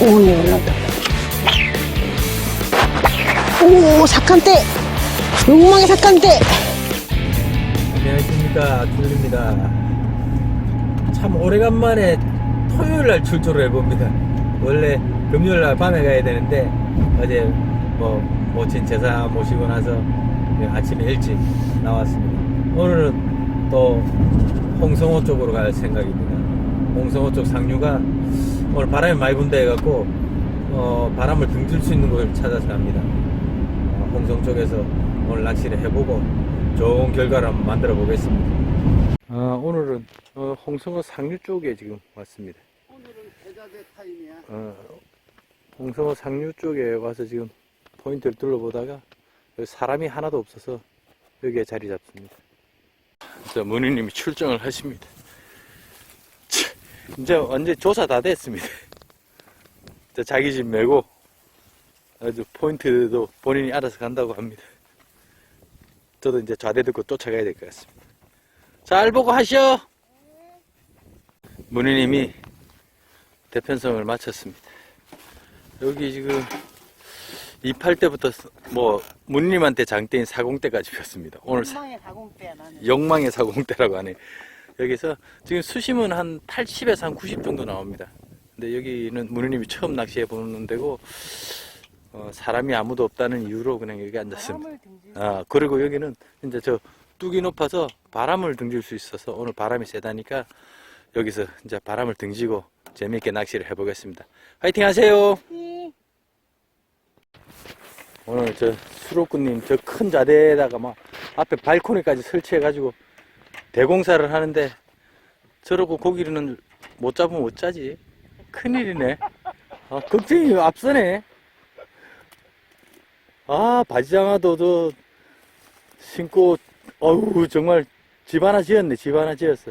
오, 네, 올라왔다. 오, 사칸대! 욕망의 사칸대! 안녕하십니까 둘입니다 참 오래간만에 토요일 날 출조를 해봅니다 원래 금요일 날 밤에 가야 되는데 어제 뭐 모친 제사 모시고 나서 아침에 일찍 나왔습니다 오늘은 또 홍성호 쪽으로 갈 생각입니다 홍성호 쪽 상류가 오늘 바람이 많이 분다 해갖고 어, 바람을 등질 수 있는 곳을 찾아서 갑니다 어, 홍성 쪽에서 오늘 낚시를 해보고 좋은 결과를 한번 만들어 보겠습니다. 아, 오늘은 어, 홍성어 상류 쪽에 지금 왔습니다. 오늘은 대자대 타임이야. 어, 홍성어 상류 쪽에 와서 지금 포인트를 둘러보다가 여기 사람이 하나도 없어서 여기에 자리 잡습니다. 저 문희님이 출정을 하십니다. 차, 이제 완전 조사 다 됐습니다. 저 자기 집 메고 아주 포인트도 본인이 알아서 간다고 합니다. 저도 이제 좌대 듣고 쫓아가야 될 것 같습니다. 잘 보고 하셔. 문희님이 대편성을 마쳤습니다. 여기 지금 28대부터 뭐 문희님한테 장대인 40대까지 폈습니다. 오늘. 영망의 사공대라고 하네. 여기서 지금 수심은 한 80에서 한 90 정도 나옵니다. 근데 여기는 문희님이 처음 낚시해 보는 데고 어, 사람이 아무도 없다는 이유로 그냥 여기 앉았습니다. 아, 그리고 여기는 이제 저 뚝이 높아서 바람을 등질 수 있어서 오늘 바람이 세다니까 여기서 이제 바람을 등지고 재미있게 낚시를 해보겠습니다. 화이팅 하세요! 네. 오늘 저 수로꾼님 저 큰 자대에다가 막 앞에 발코니까지 설치해가지고 대공사를 하는데 저러고 고기는 못 잡으면 어쩌지? 큰일이네. 아, 걱정이 앞서네. 아, 바지장화도 저 신고, 어우, 정말 집 하나 지었네, 집 하나 지었어.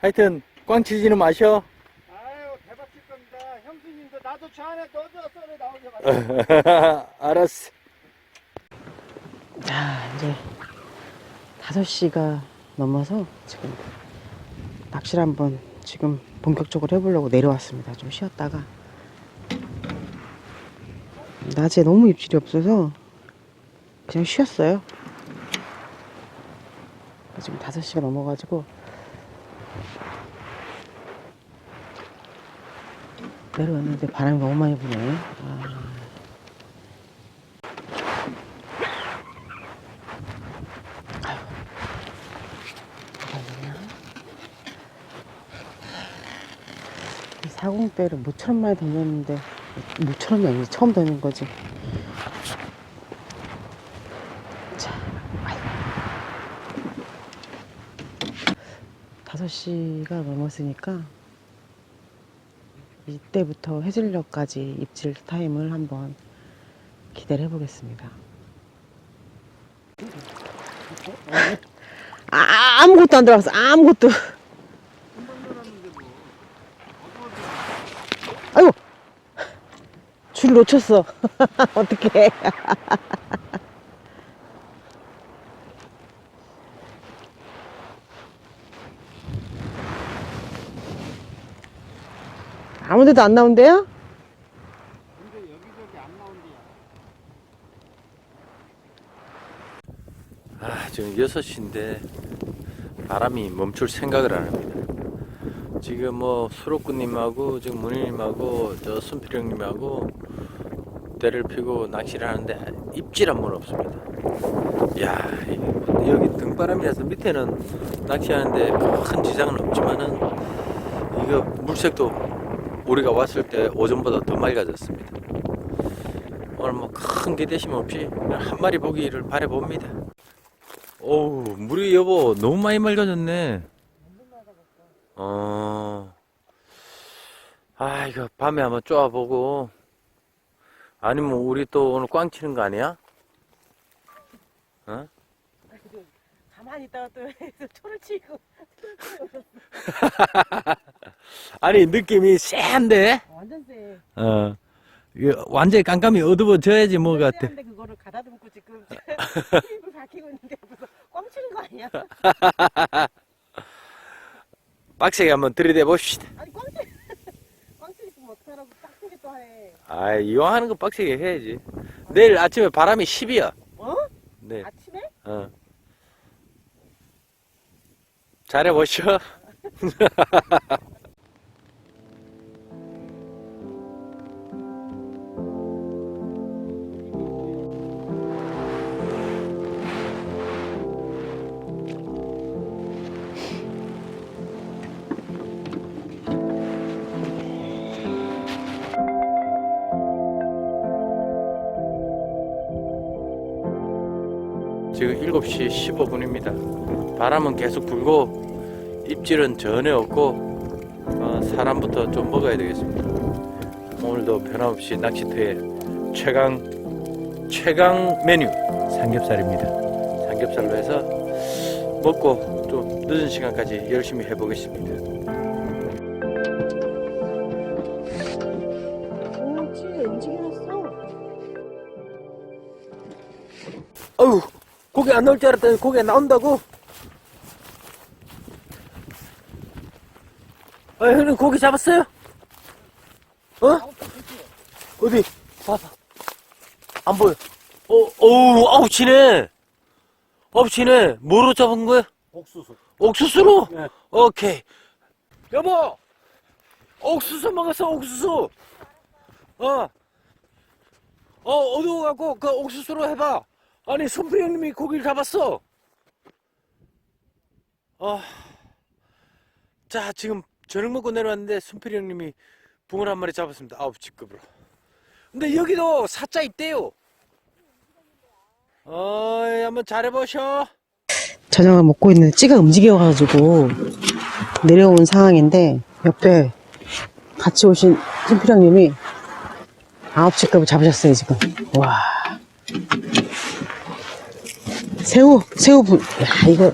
하여튼, 꽝 치지는 마셔. 아유 대박 칠 겁니다. 형수님도 나도 저 안에 넣어줘 썰에 나오게 봐. 알았어. 자, 이제 5시가 넘어서 지금 낚시를 한번 지금 본격적으로 해보려고 내려왔습니다. 좀 쉬었다가. 낮에 너무 입질이 없어서 그냥 쉬었어요. 지금 5시가 넘어가지고 내려왔는데 바람이 너무 많이 부네. 아. 이 사공대를 모처럼 많이 던졌는데 모처럼이 아니지. 처음 던진 거지. 자 아이고. 5시가 넘었으니까 이때부터 해질녘까지 입질 타임을 한번 기대를 해보겠습니다. 아, 아무것도 안 들어갔어. 아무것도 아이고 줄 놓쳤어 어떡해 아무 데도 안 나온대요? 근데 여기저기 안 나온대요. 아, 지금 6시인데 바람이 멈출 생각을 안 합니다. 지금 뭐 수로꾼님하고 지금 문희님하고 저 순필형님하고 대를 피고 낚시를 하는데 입질 한 번 없습니다. 야 여기 등바람이라서 밑에는 낚시하는데 큰 지장은 없지만은 이거 물색도 우리가 왔을 때 오전보다 더 맑아졌습니다. 오늘 뭐 큰 기대심 없이 한 마리 보기를 바래봅니다. 어우, 물이 여보, 너무 많이 맑아졌네. 어. 아, 이거 밤에 한번 쪼아보고. 아니면 우리 또 오늘 꽝 치는 거 아니야? 어? 가만히 있다가 또 초를 치고 아니, 느낌이 쎄한데? 완전 쎄 어. 이거 완전히 깜깜이 어두워져야지 뭐 같아. 쎄한데 그거를 가다듬고 지금 입을 밝히고 있는데 무슨 꽝 치는 거 아니야? 빡세게 한번 들이대 봅시다. 아니 꽝 치, 꽝 치고 아, 이왕 하는 거 빡세게 해야지. 내일 아침에 바람이 10이야. 어? 네. 아침에? 어. 잘해보셔. 지금 7시 15분입니다. 바람은 계속 불고 입질은 전혀 없고 어, 사람부터 좀 먹어야 되겠습니다. 오늘도 변함없이 낚시터의 최강 최강 메뉴 삼겹살입니다. 삼겹살로 해서 먹고 좀 늦은 시간까지 열심히 해보겠습니다. 오, 찌 움직여놨어. 어휴 고기 안 나올 줄 알았더니 고기 나온다고? 아 형님 고기 잡았어요? 어? 어디? 봐봐 안 보여 어, 어우 아우 치네 아우 치네 뭐로 잡은 거야? 옥수수. 옥수수로? 네. 오케이 여보 옥수수 먹었어 옥수수 어 어, 어두워갖고 그 옥수수로 해봐. 아니, 손필 형님이 고기를 잡았어. 아, 자, 지금 저녁 먹고 내려왔는데 손필 형님이 붕어 한 마리 잡았습니다. 아우, 직급으로. 근데 여기도 사자 있대요. 어이, 한번 잘해보셔. 저녁을 먹고 있는데 찌가 움직여가지고 내려온 상황인데 옆에 같이 오신 신필형님이 아홉 치급을 잡으셨어요 지금 와 새우 새우 분, 야 이거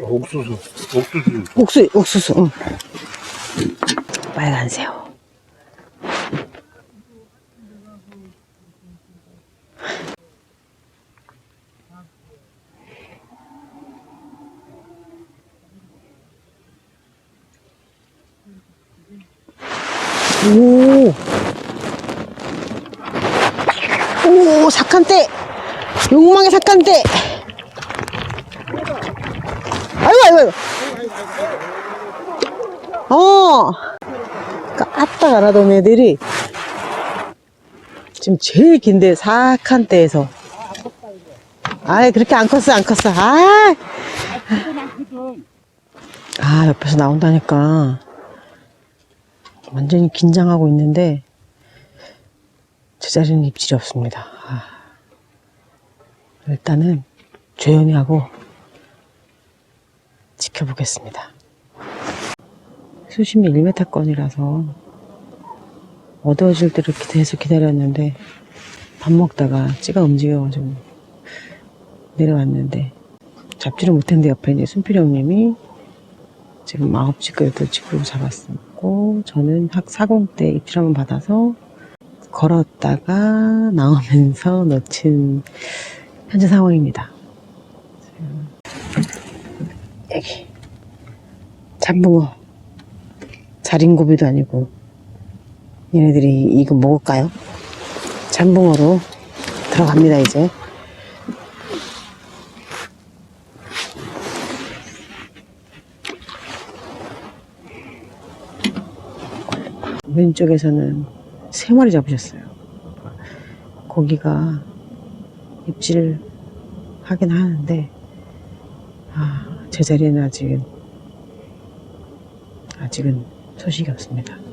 옥수수. 옥수수. 옥수 옥수수 응. 빨간 새우 오. 오, 삭한대. 욕망의 삭한대. 아이고, 아이고, 아이고. 어. 까딱 알아던 애들이 지금 제일 긴데 사칸대에서. 아이 그렇게 안 컸어 안 컸어. 아, 아 옆에서 나온다니까. 완전히 긴장하고 있는데 제자리는 입질이 없습니다. 아, 일단은 조용히 하고 지켜보겠습니다. 수심이 1m권이라서 어두워질 때를 계속 기다렸는데 밥 먹다가 찌가 움직여가지고 내려왔는데 잡지를 못했는데 옆에 이제 순필 형님이 지금 아홉 치급도 치급 잡았었고 저는 학 사공 때 입질 한번 받아서 걸었다가 나오면서 놓친 현재 상황입니다. 여기 잠붕어 자린고비도 아니고 얘네들이 이거 먹을까요? 잠붕어로 들어갑니다 이제 왼쪽에서는 세 마리 잡으셨어요 고기가 입질 하긴 하는데 아 제자리에는 아직은 아직은 소식이 없습니다.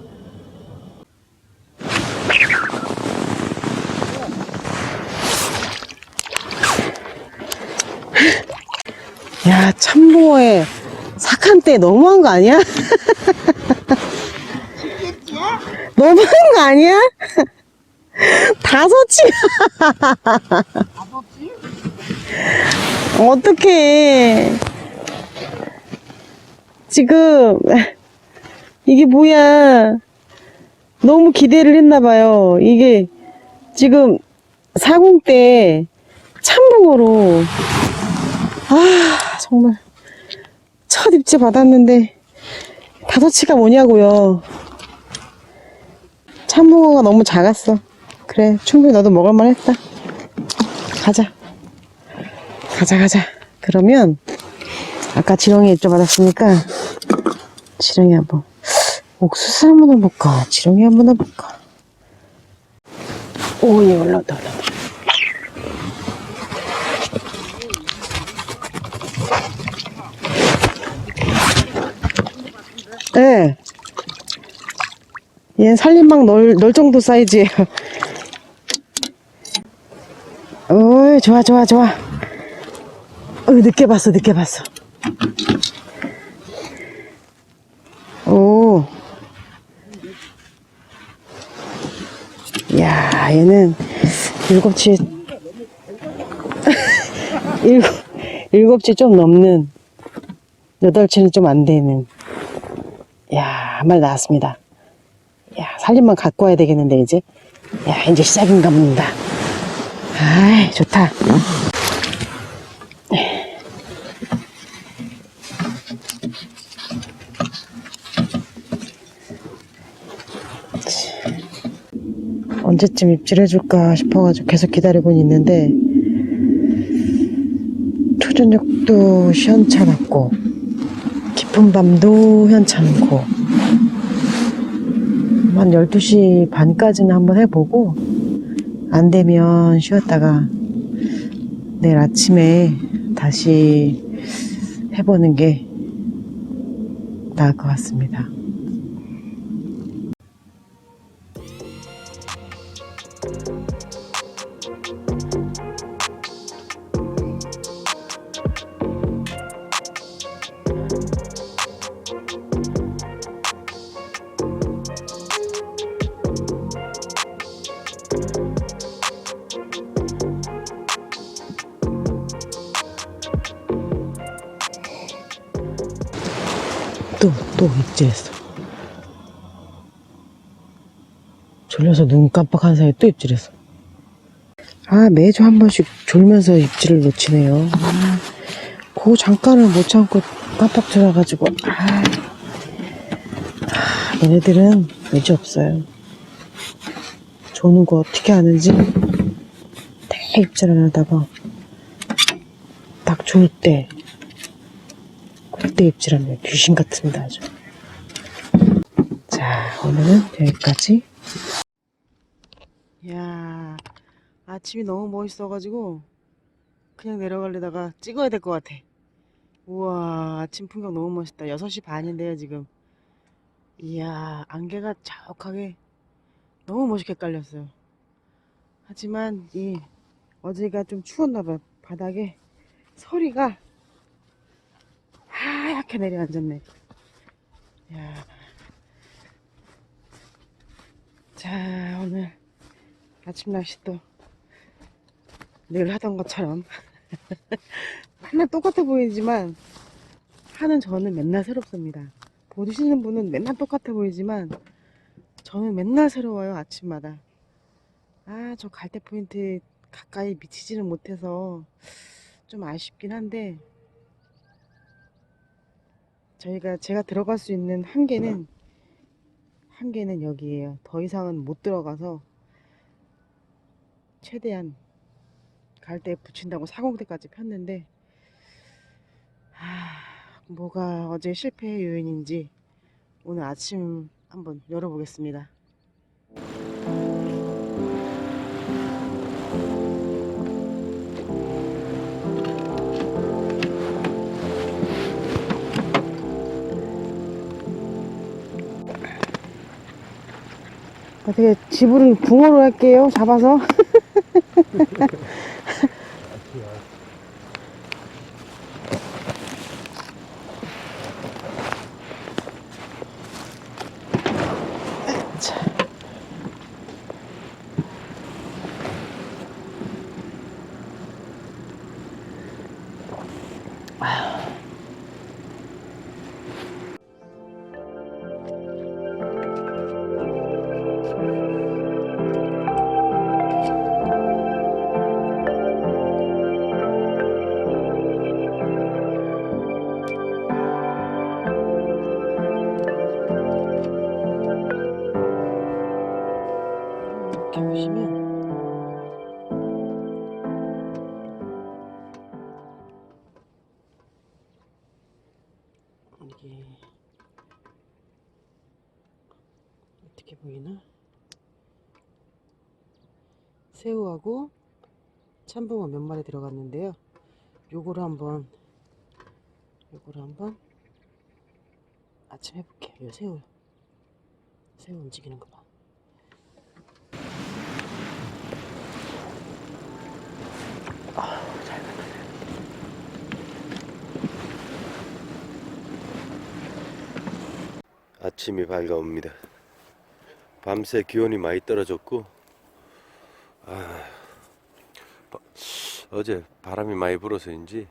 야, 참붕어에 사칸대 너무한 거 아니야? 너무한 거 아니야? 다섯치. 어떡해. 지금, 이게 뭐야. 너무 기대를 했나봐요. 이게 지금 사공 때 참붕어로 아 정말 첫 입질 받았는데 다섯치가 뭐냐고요. 참붕어가 너무 작았어. 그래, 충분히 너도 먹을만 했다. 가자. 가자, 가자. 그러면, 아까 지렁이 여쭤받았으니까, 지렁이 한번, 옥수수 한번 해볼까? 지렁이 한번 해볼까? 오, 얘 올라온다, 올라온다. 예. 네. 얘는 살림막 넣을, 정도 사이즈예요. 오, 좋아, 좋아, 좋아. 어, 늦게 봤어, 늦게 봤어. 오. 야, 얘는 일곱치, 일곱, 일곱치 좀 넘는, 여덟치는 좀 안 되는. 야, 한 마리 나왔습니다. 야, 살림만 갖고 와야 되겠는데, 이제. 야, 이제 시작인가 봅니다. 아이, 좋다. 언제쯤 입질해줄까 싶어가지고 계속 기다리고 있는데, 초저녁도 시원찮았고, 깊은 밤도 현찮고, 한 12시 반까지는 한번 해보고, 안 되면 쉬었다가, 내일 아침에 다시 해보는 게 나을 것 같습니다. 또, 또 입질했어. 졸려서 눈 깜빡한 사이에 또 입질했어. 아, 매주 한 번씩 졸면서 입질을 놓치네요. 아, 그 잠깐을 못 참고 깜빡 졸아가지고, 아, 아 얘네들은 매주 없어요. 조는 거 어떻게 하는지, 대 입질 안 하다가, 딱졸 때, 그때 입질하면 귀신 같습니다, 아주. 자, 오늘은 여기까지. 이야, 아침이 너무 멋있어가지고, 그냥 내려가려다가 찍어야 될 것 같아. 우와, 아침 풍경 너무 멋있다. 6시 반인데요, 지금. 이야, 안개가 자욱하게 너무 멋있게 깔렸어요. 하지만, 이, 어제가 좀 추웠나봐. 바닥에 서리가 하얗게 내려앉았네. 야. 자, 오늘 아침 날씨 또늘 하던 것처럼 맨날 똑같아 보이지만 하는 저는 맨날 새롭습니다. 보시는 분은 맨날 똑같아 보이지만 저는 맨날 새로워요, 아침마다. 아, 저 갈대 포인트 가까이 미치지는 못해서 좀 아쉽긴 한데 저희가 제가 들어갈 수 있는 한계는 한계는 여기에요. 더 이상은 못 들어가서 최대한 갈대에 붙인다고 사공대까지 폈는데 아, 뭐가 어제 실패의 요인인지 오늘 아침 한번 열어보겠습니다. 어떻게 지불은 붕어로 할게요. 잡아서. 어떻게 보이나? 새우하고 참붕어 몇 마리 들어갔는데요. 요거를 한번 요거를 한번 아침 해볼게요. 요 새우 새우 움직이는 거 봐. 아. 아침이 밝아옵니다. 밤새 기온이 많이 떨어졌고, 아, 바- 어제 바람이 많이 불어서인지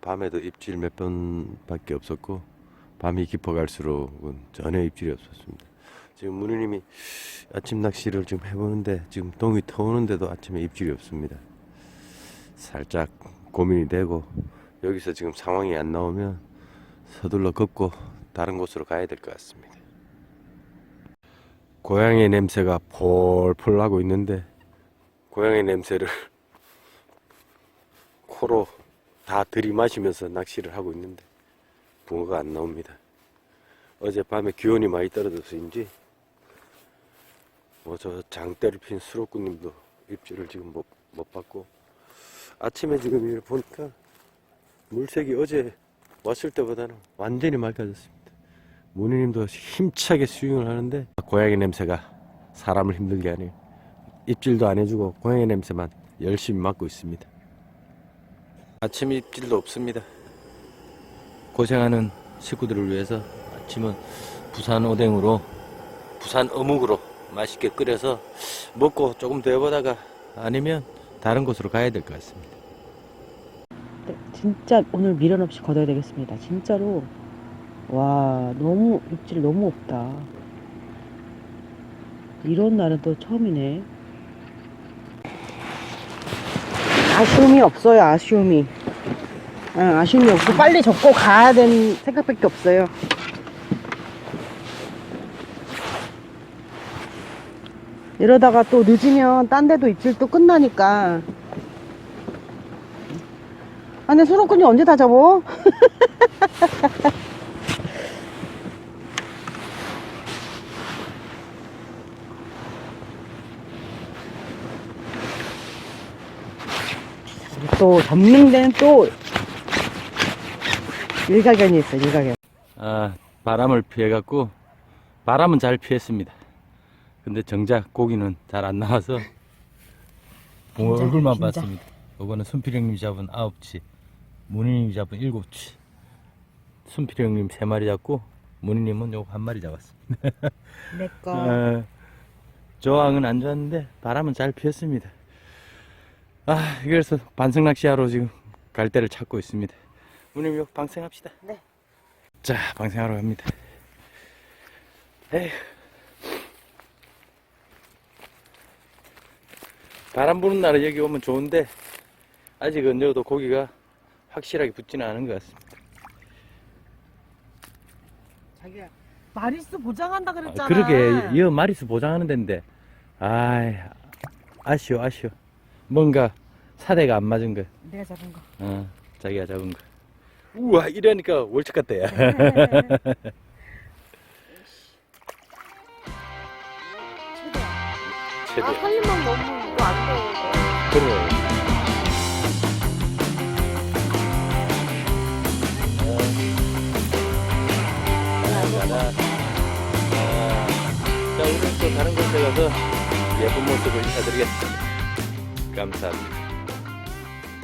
밤에도 입질 몇 번밖에 없었고, 밤이 깊어갈수록은 전혀 입질이 없었습니다. 지금 문우님이 아침 낚시를 지금 해보는데 지금 동이 터오는데도 아침에 입질이 없습니다. 살짝 고민이 되고 여기서 지금 상황이 안 나오면 서둘러 걷고 다른 곳으로 가야 될 것 같습니다. 고양이 냄새가 폴폴 나고 있는데 고양이 냄새를 코로 다 들이마시면서 낚시를 하고 있는데 붕어가 안 나옵니다. 어젯밤에 기온이 많이 떨어져서인지 뭐 저 장대를 핀 수록구님도 입질을 지금 못, 못 받고 아침에 지금 보니까 물색이 어제 왔을 때보다는 완전히 맑아졌습니다. 문희님도 힘차게 스윙을 하는데 고양이 냄새가 사람을 힘들게 하네요. 입질도 안 해주고 고양이 냄새만 열심히 맡고 있습니다. 아침 입질도 없습니다. 고생하는 식구들을 위해서 아침은 부산 오뎅으로 부산 어묵으로 맛있게 끓여서 먹고 조금 더 해보다가 아니면 다른 곳으로 가야 될 것 같습니다. 네, 진짜 오늘 미련 없이 걷어야 되겠습니다. 진짜로 와 너무 입질 너무 없다. 이런 날은 또 처음이네. 아쉬움이 없어요. 아쉬움이. 응, 아쉬움이 없고 빨리 접고 가야 되는 생각밖에 없어요. 이러다가 또 늦으면 딴 데도 입질 또 끝나니까 아, 근데 수록군이 언제 다 접어? 또 접는 데는 또 일가견이 있어, 일가견. 아, 바람을 피해갖고 바람은 잘 피했습니다. 근데 정작 고기는 잘 안 나와서 긴장, 얼굴만 긴장. 봤습니다. 이거는 순필형님이 잡은 9치, 문희님이 잡은 7치. 순필형님 3마리 잡고 문희님은 요거 한 마리 잡았습니다. 내꺼. 어, 저항은 안 좋았는데 바람은 잘 피었습니다. 아, 그래서 반성 낚시하러 지금 갈대를 찾고 있습니다. 문희님 요 방생합시다. 네. 자, 방생하러 갑니다. 에휴. 바람 부는 날에 여기 오면 좋은데 아직은 여도 고기가 확실하게 붙지는 않은 것 같습니다. 자기야, 마리수 보장한다 아, 그랬잖아. 그러게 이 마리수 보장하는 데인데 아 아쉬워 아쉬워 뭔가 사대가 안 맞은 거. 내가 잡은 거. 어, 자기가 잡은 거. 우와 이러니까 월척 같다 야. 최대. 살림만 너무 이거 안 돼. 그래 자, 자, 우리는 또 다른 곳에 가서 예쁜 모습을 인사드리겠습니다. 감사합니다.